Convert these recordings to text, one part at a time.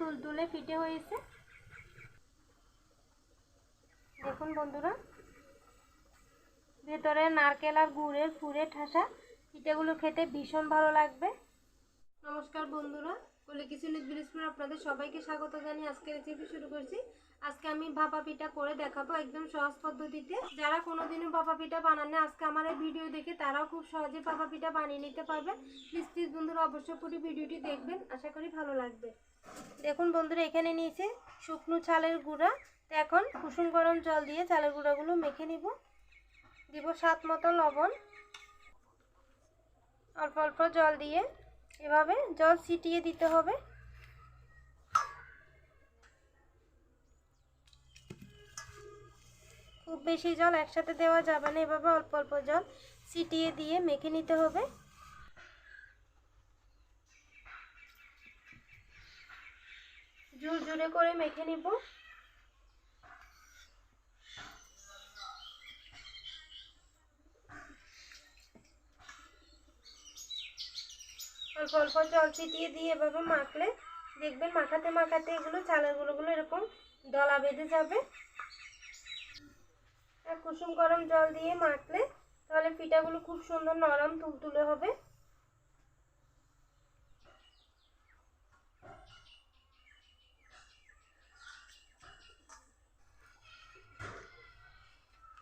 তুলতুলে ফিটে হয়েছে। দেখুন বন্ধুরা, ভেতরে নারকেল আর গুড়ের ফুরে ঠাসা, পিঠেগুলো খেতে ভীষণ ভালো লাগবে। নমস্কার বন্ধুরা কোলে কিছু বিলিসপুর আপনাদের সবাইকে স্বাগত জানিয়ে আজকে রেসিপি শুরু করছি। আজকে আমি ভাপা পিঠা করে দেখাবো একদম সহজ পদ্ধতিতে। যারা কোনোদিনও ভাপা পিঠা বানান আজকে আমার এই ভিডিও দেখে তারাও খুব সহজে ভাপা পিঠা বানিয়ে নিতে পারবে। প্লিজ প্লিজ বন্ধুরা, অবশ্যই পুরো ভিডিওটি দেখবেন। আশা করি ভালো লাগবে। দেখুন বন্ধুরা, এখানে নিয়েছে শুকনো চালের গুঁড়া। তো এখন কুসুম গরম জল দিয়ে চালের গুঁড়াগুলো মেখে নিব। দিব স্বাদ মতো লবণ। অল্প অল্প জল দিয়ে এভাবে জল ছিটিয়ে দিতে হবে। খুব বেশি জল একসাথে দেওয়া যাবে না, এভাবে অল্প অল্প জল ছিটিয়ে দিয়ে মেখে নিতে হবে। জোরে করে মেখে নিব। অল্প অল্প জল ছিটিয়ে দিয়ে এভাবে মাখলে দেখবেন মাখাতে মাখাতে এগুলো চালের গুঁড়োগুলো এরকম দলা বেঁধে যাবে। আর কুসুম গরম জল দিয়ে মাখলে তাহলে পিঠাগুলো খুব সুন্দর নরম তুলতুলে হবে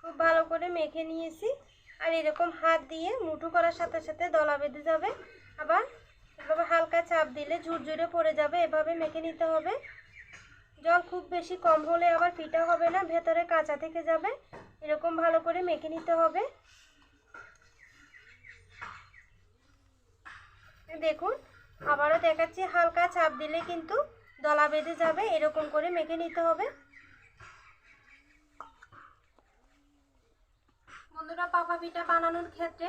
খুব ভালো করে মেখে নিয়েছি। আর এরকম হাত দিয়ে মুঠো করার সাথে সাথে দলা বেঁধে যাবে। আবার এভাবে হালকা চাপ দিলে ঝুরঝুরে পড়ে যাবে। এভাবে মেখে নিতে হবে। জল খুব বেশি কম হলে আবার পিঠা হবে না, ভেতরে কাঁচা থেকে যাবে। এরকম ভালো করে মেখে নিতে হবে। দেখুন, আবারও দেখাচ্ছি, হালকা চাপ দিলে কিন্তু দলা বেঁধে যাবে। এরকম করে মেখে নিতে হবে। বন্ধুরা পাপা পিঠা বানানোর ক্ষেত্রে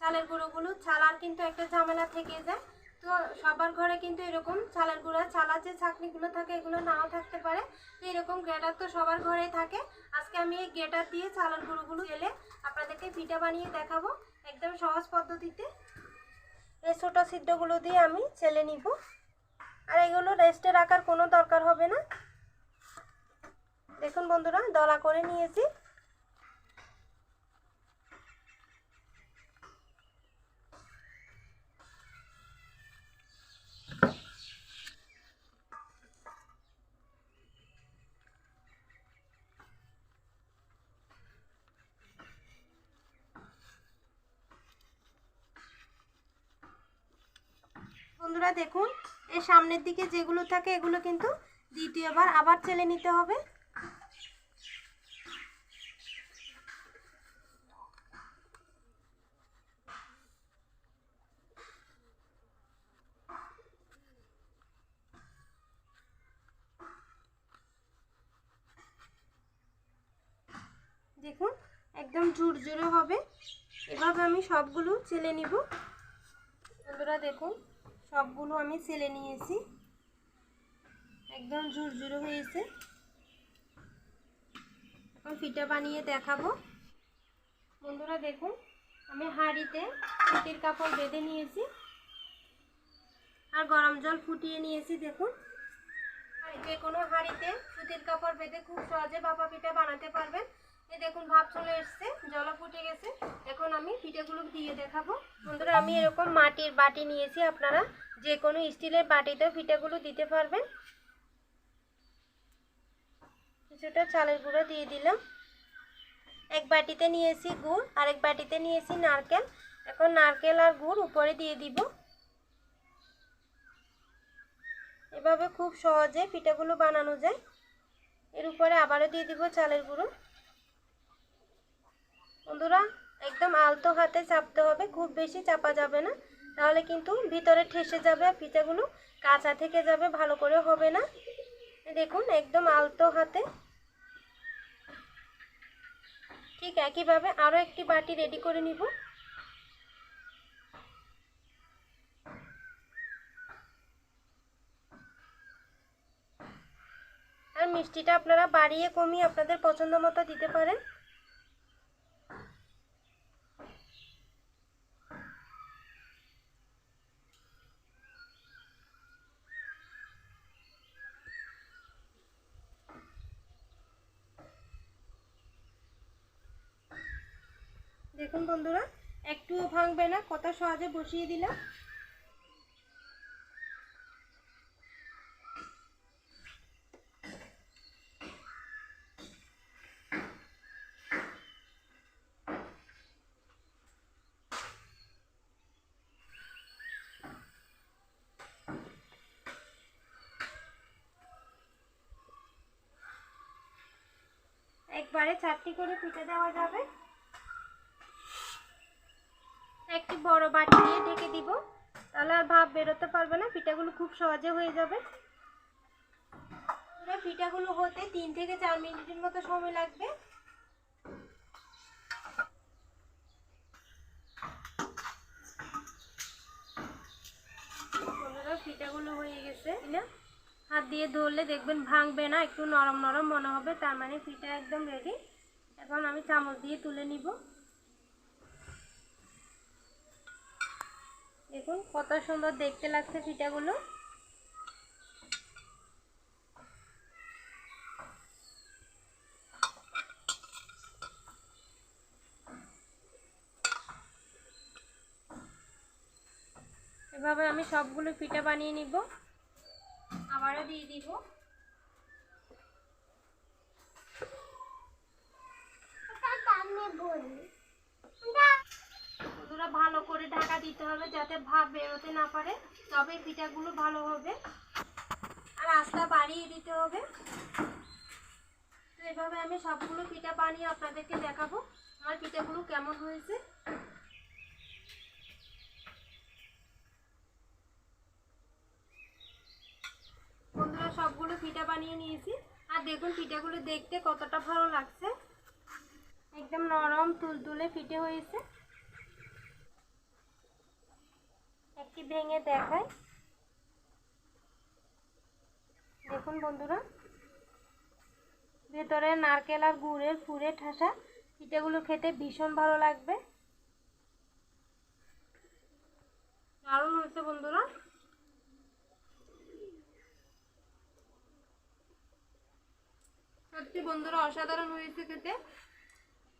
চালের গুঁড়োগুলো, চালার কিন্তু একটা ঝামেলা থেকে যায়। তো সবার ঘরে কিন্তু এরকম চালের গুঁড়া, চালার যে ছাকনিগুলো থাকে এগুলো নাও থাকতে পারে। তো এরকম গ্রেটার তো সবার ঘরেই থাকে। আজকে আমি এই গ্রেটার দিয়ে চালের গুঁড়োগুলো এলে আপনাদেরকে পিঠা বানিয়ে দেখাবো একদম সহজ পদ্ধতিতে। এই ছোটো সিদ্ধগুলো দিয়ে আমি চেলে নিব। আর এগুলো রেস্টে রাখার কোনো দরকার হবে না। দেখুন বন্ধুরা, দলা করে নিয়েছি। বন্ধুরা দেখুন এর সামনের দিকে যেগুলো থাকে, এগুলো কিন্তু দ্বিতীয়বার আবার চেলে নিতে হবে। দেখুন, একদম ঝুরঝুরে হবে। এভাবে আমি সবগুলো চেলে নিব। বন্ধুরা দেখুন সবগুলো আমি ছেলে নিয়েছি। একদম ঝুরঝুরে হয়েছে। এখন পিঠা বানিয়ে দেখাবো। বন্ধুরা দেখুন, আমি হাঁড়িতে সুতির কাপড় বেঁধে নিয়েছি। আর গরম জল ফুটিয়ে নিয়েছি, দেখুন। যে কোনো হাঁড়িতে সুতির কাপড় বেঁধে খুব সহজে বাপা পিঠা বানাতে পারবেন। এই দেখুন, ভাব চলে এসছে জল ফুটে গেছে। এখন আমি পিঠেগুলো দিয়ে দেখাবো। বন্ধুরা, আমি এরকম মাটির বাটি নিয়েছি, আপনারা যে কোনো স্টিলের বাটিতেও পিঠেগুলো দিতে পারবেন। কিছুটা চালের গুঁড়ো দিয়ে দিলাম। এক বাটিতে নিয়েছি গুড়, আরেক বাটিতে নিয়েছি নারকেল। এখন নারকেল আর গুড় উপরে দিয়ে দিব। এভাবে খুব সহজে পিঠাগুলো বানানো যায়। এর উপরে আবারও দিয়ে দিব চালের গুঁড়ো। বন্ধুরা, একদম আলতো হাতে চাপতে হবে, খুব বেশি চাপা যাবে না। তাহলে কিন্তু ভিতরে ঠেসে যাবে আর পিঠাগুলো কাঁচা থেকে যাবে, ভালো করে হবে না। দেখুন, একদম আলতো হাতে। ঠিক একইভাবে আরও একটি বাটি রেডি করে নিব। আর মিষ্টিটা আপনারা বাড়িয়ে কমিয়ে আপনাদের পছন্দ মতো দিতে পারেন। দেখুন বন্ধুরা, একটুও ভাঙবে না কত সহজে বসিয়ে দিলাম। একবারে চারটি করে পিঠে দেওয়া যাবে। একটি বড় বাটি দিয়ে ঢেকে দিব। তাহলে আর ভাব বেরোতে পারবে না, পিঠাগুলো খুব সহজে হয়ে যাবে। পিঠাগুলো হতে তিন থেকে চার মিনিটের মতো সময় লাগবে। পিঠাগুলো হয়ে গেছে। না হাত দিয়ে ধরলে দেখবেন ভাঙবে না, একটু নরম নরম মনে হবে, তার মানে পিঠা একদম রেডি এখন আমি চামচ দিয়ে তুলে নিব। দেখুন কত সুন্দর দেখতে লাগছে পিঠাগুলো এভাবে আমি সবগুলো পিঠা বানিয়ে নিব। আবারও দিয়ে দিব। বন্ধুরা ভালো করে ঢাকা দিতে হবে যাতে ভাপ বেরোতে না পারে। তবে পিঠাগুলো ভালো হবে। আর আস্তা বাড়িয়ে দিতে হবে। তো এভাবে আমি সবগুলো পিঠা বানিয়ে আপনাদেরকে দেখাবো। আমার পিঠাগুলো কেমন হয়েছে। বন্ধুরা, সবগুলো পিঠা বানিয়ে নিয়েছি। আর দেখুন, পিঠাগুলো দেখতে কতটা ভালো লাগছে। একদম নরম, তুলতুলে পিঠে হয়েছে। একটি ভেঙে দেখাই দেখুন বন্ধুরা, ভেতরে নারকেল আর গুড়ের ফুরে ঠাসা। পিঠেগুলো খেতে ভীষণ ভালো লাগবে। দারুণ হয়েছে বন্ধুরা। সত্যি বন্ধুরা, অসাধারণ হয়েছে খেতে।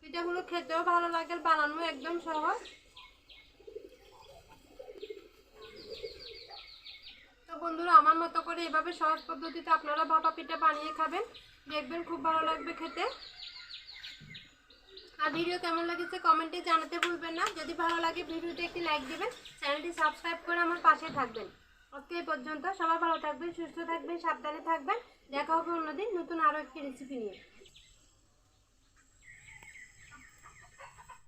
পিঠাগুলো খেতেও ভালো লাগে বানানো একদম সহজ। বন্ধুরা, আমার মতো করে এভাবে সহজ পদ্ধতিতে আপনারা ভাপা পিঠা বানিয়ে খাবেন। দেখবেন খুব ভালো লাগবে খেতে। আর ভিডিও কেমন লাগেছে কমেন্টে জানাতে ভুলবেন না। যদি ভালো লাগে ভিডিওতে একটি লাইক দেবেন, চ্যানেলটি সাবস্ক্রাইব করে আমার পাশে থাকবেন। আজকে এই পর্যন্ত সবাই ভালো থাকবেন, সুস্থ থাকবেন, সাবধানে থাকবেন। দেখা হবে অন্যদিন নতুন আরও একটি রেসিপি নিয়ে।